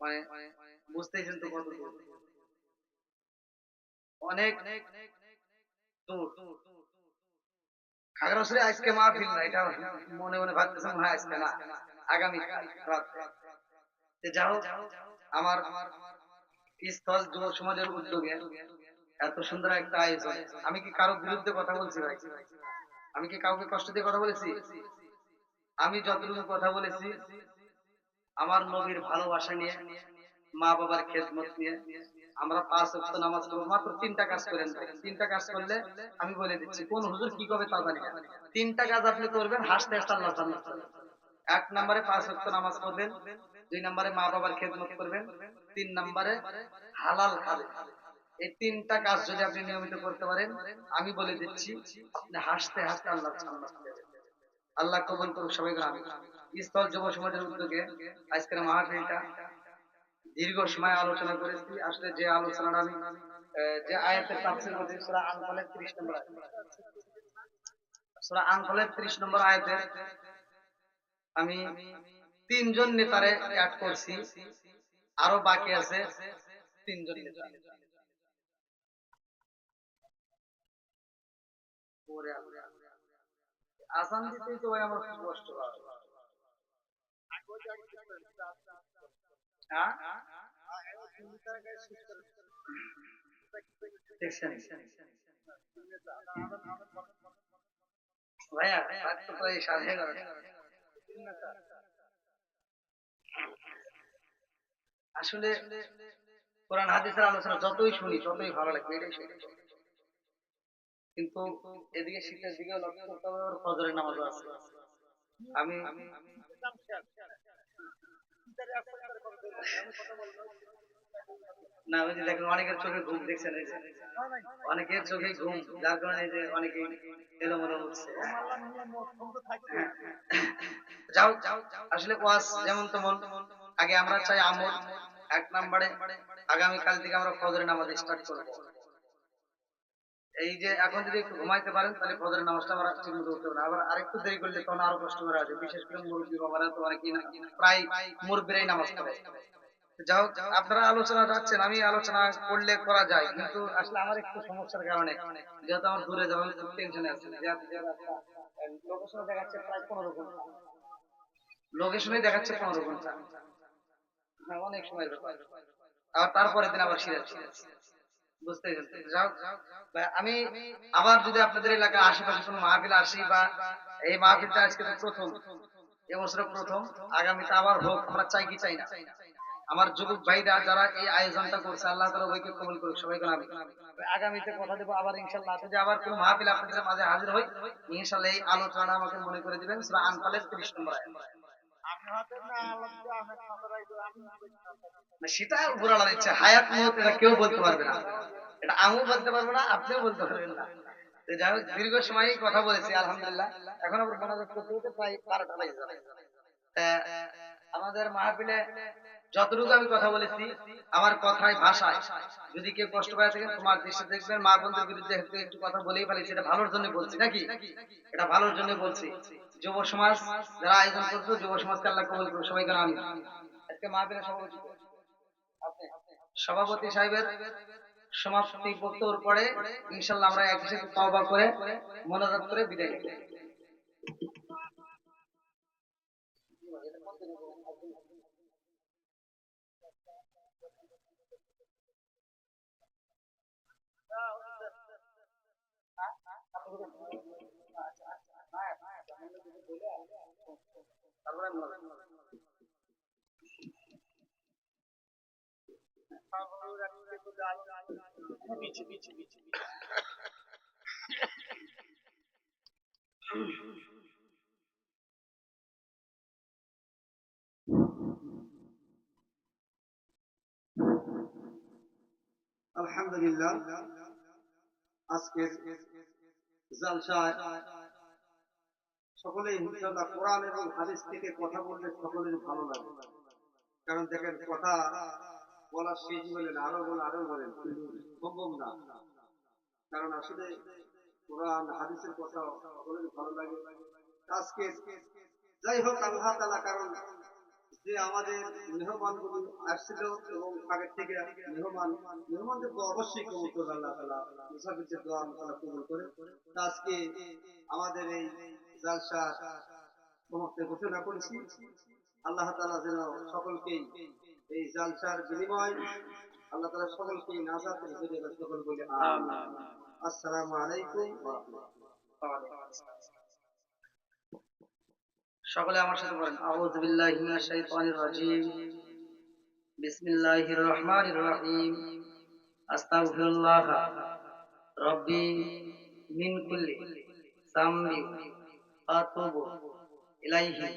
মানে না, এটা মনে মনে আজকে না, আগামী যাও আমার স্থল যুব সমাজের উদ্যোগে এত সুন্দর একটা আয়োজন। আমি কি কারও বিরুদ্ধে কথা বলছি ভাই? আমি কি কাউকে কষ্ট দিয়ে কথা বলেছি? আমি যতটুকু কথা বলেছি আমার নবীর ভালোবাসা নিয়ে, মা বাবার খেদমত নিয়ে আমরা পাঁচ ওয়াক্ত নামাজ পড়ব মাত্র তিনটা কাজ করেন। তিনটা কাজ করলে আমি বলে দিচ্ছি, কোন হুজুর কি করবে তা জানি তিনটা কাজ আপনি করবেন, হাসতে হাসতে আল্লাহ জান্নাত। এক নম্বরে পাঁচ ওয়াক্ত নামাজ পড়বেন, দুই নম্বরে মা বাবার খেদমত করবেন, তিন নম্বরে হালাল খাবেন এই তিনটা কাজ যদি আপনি নিয়মিত করতে পারেন, আমি বলে দিচ্ছি, আপনি হাসতে হাসতে আল্লাহ। আল্লাহ কবুল করুক সবাই আমি স্থল যুব সমাজের উদ্যোগে আজকের মাহফিলটা দীর্ঘ সময় আলোচনা করেছি। আসলে যে আলোচনাটা আমি যে আয়াতের তাফসীর করছি, সূরা আনফালের 30 নম্বর আয়াত। সূরা আনফালের 30 নম্বর আয়াতে আমি তিনজন নেতারে অ্যাড করছি। আরও বাকি আছে তিনজন নেতা। আসান দিতেই তো ভাই আমার খুব কষ্ট হয়। আসলে কোরআন, হাদিসের আলোচনা যতই শুনি, ততই ভালো লাগবে। কিন্তু এদিকে শীতের দিকে লক্ষ্য করতে হবে ফজরের নামাজও আছে না দেখেন অনেকের চোখে ঘুম দেখছেন অনেকের চোখে ঘুম, যার কারণে যে অনেকে এলোমেলো হচ্ছে। যাও, আসলে ওয়াজ যেমন তেমন। আগে আমরা চাই আমল, এক নম্বরে আগামী কাল থেকে আমরা ফজরের নামাজ স্টার্ট করব। এই যে এখন যদি একটু ঘুমাইতে পারেন, তাহলে ফজরের নামাজটা আমরা ঠিক মতো উঠতে পারব আবার আরেকটু দেরি করলে তখন আরও কষ্ট করে আছে বিশেষ করে মুরব্বী বাবারা তো অনেকেই না, প্রায় মুরব্বীরাই নামাজ পড়ে। যাই হোক, আপনারা আলোচনা যাচ্ছেন আমি আলোচনা করলে করা যায়। কিন্তু আসলে আমার একটু সমস্যার কারণে, যেহেতু আমার দূরে যাব খুব টেনশনে আছি। লোকেশনে দেখাচ্ছে প্রায় পনেরো ঘণ্টা। লোকেশনে দেখাচ্ছে পনেরো ঘণ্টা। হ্যাঁ অনেক সময় আবার তারপরে দিন আবার সিরাজ বুঝতে আমি আবার যদি আপনাদের এলাকার আশেপাশে কোনো মাহফিল আসি বা এই মাহফিলটা আজকে প্রথম এবছর প্রথম, আগামীতে আবার হোক, আমরা চাই কি চাই না। আমার যুবক ভাইরা যারা এই আয়োজনটা করছে, আল্লাহ তালা ওইকে কবুল করুক, সবাইকে আমি আগামীতে কথা দেবো আবার ইনশাল্লাহ যদি আবার কোনো মাহফিল আপনাদের মাঝে হাজির হই ইনশাল্লাহ এই আলোচনা আমাকে মনে করে দিবেন আনফালের তিরিশ নম্বর সেটা ঘোরানোর ইচ্ছা। হায়াত এটা কেউ বলতে পারবে না। এটা আমিও বলতে পারব না, আপনিও বলতে পারবেন না। যাই হোক, দীর্ঘ সময় কথা বলেছি, আলহামদুলিল্লাহ। এখন আবার করতে প্রায় বারোটা বাজে যাবে। আমাদের মাহফিলে যতটুকু আমি কথা বলেছি, আমার কথায়, ভাষায়, যদি কেউ কষ্ট পায় থাকেন, তোমার দৃষ্টি দেখবেন মা বন্ধুর বিরুদ্ধে একটু কথা বলেই ফেলেছি। এটা ভালোর জন্য বলছি, নাকি? এটা ভালোর জন্য বলছি। যুব সমাজ, যারা আয়োজন করছ, যুব সমাজকে আল্লাহ কবুল করুন সবাইকে আমি আজকে মাহফিলের সভাপতি। সভাপতি সাহেবের সমাপ্তি বক্তব্যের পরে ইনশাল্লাহ আমরা একই সাথে তওবা করে মোনাজাত করে বিদায় নিব তারপরে মোনাজাত। আলহামদুলিল্লাহ আজকের জালসায় সকলেই ইনশাআল্লাহ কোরআন এবং হাদিস থেকে কথা বললে সকলের ভালো লাগে। কারণ দেখেন, কথা বলার শেষ বলেন, আরও বলেন আরও বলেন সম্ভব না। কারণ আসলে কোরআন, হাদিসের কথা সকলের ভালো লাগে। আজকে যাই হোক, আল্লাহ তালা কারণ যে আমাদের মেহমানগুলি আসছিল এবং আগের থেকে মেহমান মেহমানদের তো অবশ্যই কবুল করবে, আল্লাহ তালা মুসাফিরদের দোয়া আল্লাহ তাআলা কবুল করে। আজকে আমাদের এই জালসা সমাপ্তি ঘোষণা করেছি। আল্লাহ তাআলা যেন সকলকেই এই জালসার বিনিময় আল্লাহ তাআলা সকলকেই নাজাতের জরিয়া সকল বলে আসসালামু আলাইকুম সকলে আমার সাথে বলেন, আউযু বিল্লাহি মিনাশ শাইতানির রাজিম। বিসমিল্লাহির রহমানির রহিম। আস্তাগফিরুল্লাহ রাব্বি মিন কুল্লি সামবি আতুবু ইলাইহি।